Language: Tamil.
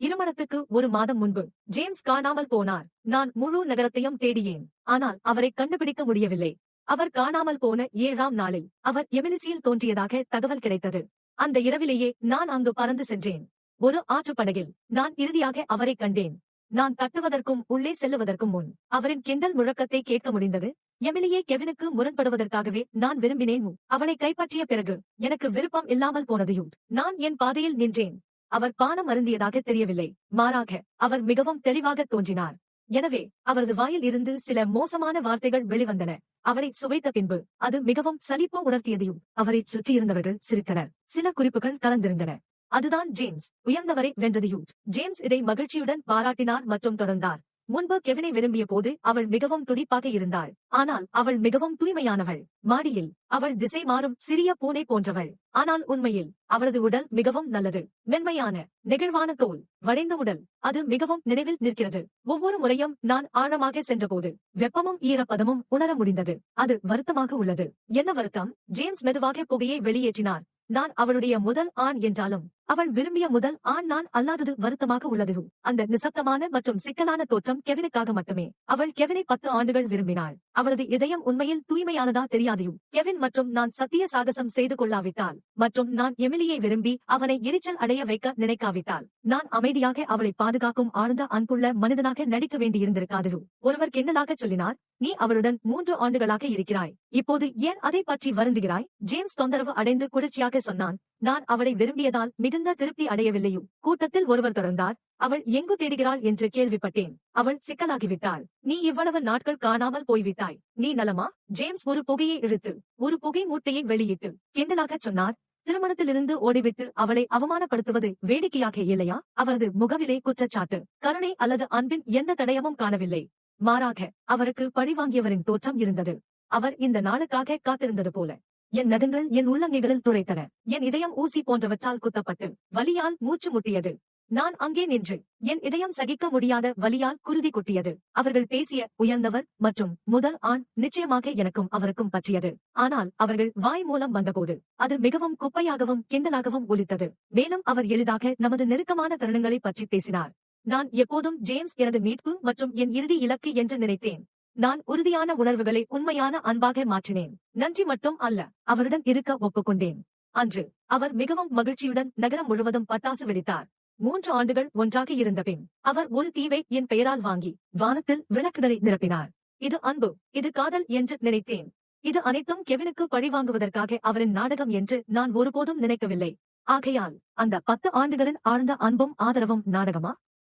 இருமணத்துக்கு ஒரு மாதம் முன்பு ஜேம்ஸ் காணாமல் போனார். நான் முழு நகரத்தையும் தேடியேன். ஆனால் அவரை கண்டுபிடிக்க முடியவில்லை. அவர் காணாமல் போன ஏழாம் நாளில் அவர் எமிலிசியில் தோன்றியதாக தகவல் கிடைத்தது. அந்த இரவிலேயே நான் அங்கு பறந்து சென்றேன். ஒரு ஆற்றுப்படகில் நான் இறுதியாக அவரை கண்டேன். நான் தட்டுவதற்கும் உள்ளே செல்லுவதற்கும் முன் அவரின் கிண்டல் முழக்கத்தை கேட்க முடிந்தது. எமிலியே கெவினுக்கு முரண்படுவதற்காகவே நான் விரும்பினேன். அவளை கைப்பற்றிய பிறகு எனக்கு விருப்பம் இல்லாமல் போனதையும் நான் என் பாதையில் நின்றேன். அவர் பானம் அருந்தியதாக தெரியவில்லை. மாறாக அவர் மிகவும் தெளிவாக தோன்றினார். எனவே அவரது வாயில் இருந்து சில மோசமான வார்த்தைகள் வெளிவந்தன. அவரை சுவைத்த பின்பு அது மிகவும் சலிப்பு உணர்த்தியதையும் அவரை சுற்றியிருந்தவர்கள் சிரித்தனர். சில குறிப்புகள் கலந்திருந்தன. அதுதான் ஜேம்ஸ் உயர்ந்தவரை வென்றதையும் ஜேம்ஸ் இதை மகிழ்ச்சியுடன் பாராட்டினார் மற்றும் தொடர்ந்தார். முன்பு கெவினை விரும்பிய போது அவள் மிகவும் துடிப்பாக இருந்தாள். ஆனால் அவள் மிகவும் தூய்மையானவள். மாடியில் அவள் திசை மாறும் சிறிய பூனை போன்றவள். ஆனால் உண்மையில் அவளது உடல் மிகவும் நல்லது. மென்மையான நெகிழ்வான தோல். வளைந்த உடல். அது மிகவும் நினைவில் நிற்கிறது. ஒவ்வொரு முறையும் நான் ஆழமாக சென்றபோது வெப்பமும் ஈரப்பதமும் உணர முடிந்தது. அது வருத்தமாக உள்ளது. என்ன வருத்தம்? ஜேம்ஸ் மெதுவாக புகையை வெளியேற்றினார். நான் அவளுடைய முதல் ஆண் என்றாலும் அவள் விரும்பிய முதல் ஆண் நான் அல்லாதது வருத்தமாக உள்ளது. அந்த நிசப்தமான மற்றும் சிக்கலான தோற்றம் கெவினுக்காக மட்டுமே. அவள் கெவினை பத்து ஆண்டுகள் விரும்பினாள். அவளது இதயம் உண்மையில் தூய்மையானதா தெரியாதையும் கெவின் மற்றும் நான் சத்திய சாகசம் செய்து கொள்ளாவிட்டால் மற்றும் நான் எமிலியை விரும்பி அவனை எரிச்சல் அடைய வைக்க நினைக்காவிட்டால் நான் அமைதியாக அவளை பாதுகாக்கும் ஆழ்ந்த அன்புள்ள மனிதனாக நடிக்க வேண்டியிருந்திருக்காது. ஒருவர் கிண்டலாக சொல்லினார் நீ அவளுடன் மூன்று ஆண்டுகளாக இருக்கிறாய். இப்போது ஏன் அதை பற்றி வருந்துகிறாய்? ஜேம்ஸ் தொந்தரவு அடைந்து குளிர்ச்சியாக சொன்னான். நான் அவளை விரும்பியதால் மிகுந்த திருப்தி அடையவில்லையோ? கூட்டத்தில் ஒருவர் தொடர்ந்தார். அவள் எங்கு தேடுகிறாள் என்று கேள்விப்பட்டேன். அவள் சிக்கலாகிவிட்டாள். நீ இவ்வளவு நாட்கள் காணாமல் போய்விட்டாய். நீ நலமா? ஜேம்ஸ் ஒரு புகையை இழுத்து ஒரு புகை மூட்டையை வெளியிட்டு கிண்டலாகச் சொன்னார். திருமணத்திலிருந்து ஓடிவிட்டு அவளை அவமானப்படுத்துவது வேடிக்கையாக இல்லையா? அவரது முகவிலே குற்றச்சாட்டு. கருணை அல்லது அன்பின் எந்த தடயமும் காணவில்லை. மாறாக அவருக்கு பழிவாங்கியவரின் தோற்றம் இருந்தது. அவர் இந்த நாளுக்காக காத்திருந்தது போல என் நகங்கள் என் உள்ளங்கைகளில் துளைத்தன. என் இதயம் ஊசி போன்றவற்றால் குத்தப்பட்டு வலியால் மூச்சு முட்டியது. நான் அங்கே நின்று என் இதயம் சகிக்க முடியாத வலியால் குருதி கொட்டியது. அவர்கள் பேசிய உயர்ந்தவர் மற்றும் முதல் ஆண் நிச்சயமாக எனக்கும் அவருக்கும் பற்றியது. ஆனால் அவர்கள் வாய் மூலம் வந்தபோது அது மிகவும் குப்பையாகவும் கிண்டலாகவும் ஒலித்தது. மேலும் அவர் எளிதாக நமது நெருக்கமான தருணங்களை பற்றி பேசினார். நான் எப்போதும் ஜேம்ஸ் எனது மீட்பு மற்றும் என் இறுதி இலக்கு என்று நினைத்தேன். நான் உறுதியான உணர்வுகளை உண்மையான அன்பாக மாற்றினேன். நன்றி மட்டும் அல்ல அவருடன் இருக்க ஒப்புக்கொண்டேன். அன்று அவர் மிகவும் மகிழ்ச்சியுடன் நகரம் முழுவதும் பட்டாசு வெடித்தார். மூன்று ஆண்டுகள் ஒன்றாக இருந்த பின் அவர் ஒரு தீவை என் பெயரால் வாங்கி வானத்தில் விளக்குகளை நிரப்பினார். இது அன்பு இது காதல் என்று நினைத்தேன். இது அனைத்தும் கெவினுக்கு பழிவாங்குவதற்காக அவரின் நாடகம் என்று நான் ஒருபோதும் நினைக்கவில்லை. ஆகையால் அந்த பத்து ஆண்டுகளின் ஆழ்ந்த அன்பும் ஆதரவும் நாடகமா?